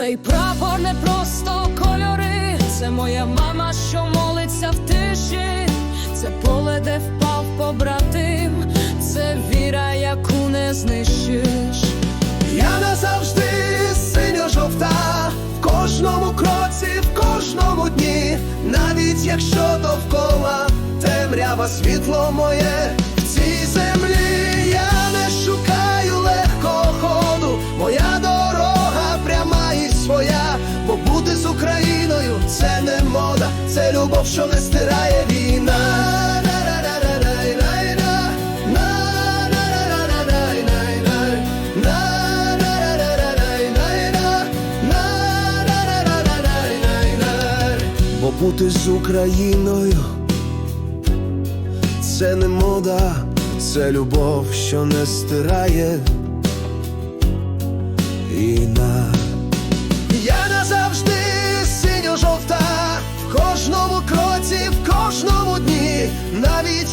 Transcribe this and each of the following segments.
Цей прапор не просто кольори, це моя мама, що молиться в тиші, це поле, де впав побратим, це віра, яку не знищиш. Я назавжди синьо-жовта, в кожному кроці, в кожному дні, навіть якщо довкола темрява світло моє. В цій землі, це любов, що не стирає війна. Бо бути з Україною це не мода, це любов, що не стирає війна. Я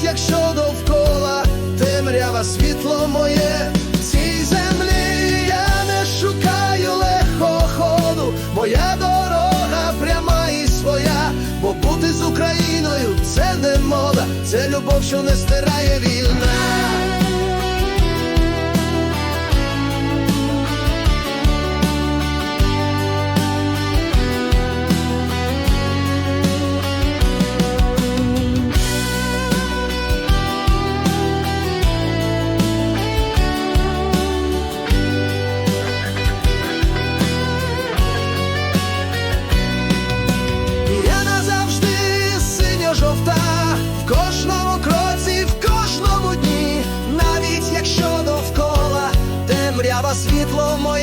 якщо довкола темрява світло моє. Цій землі, я не шукаю легкого ходу, моя дорога пряма і своя, бо бути з Україною це не мода, це любов, що не стирає війна. Світло моє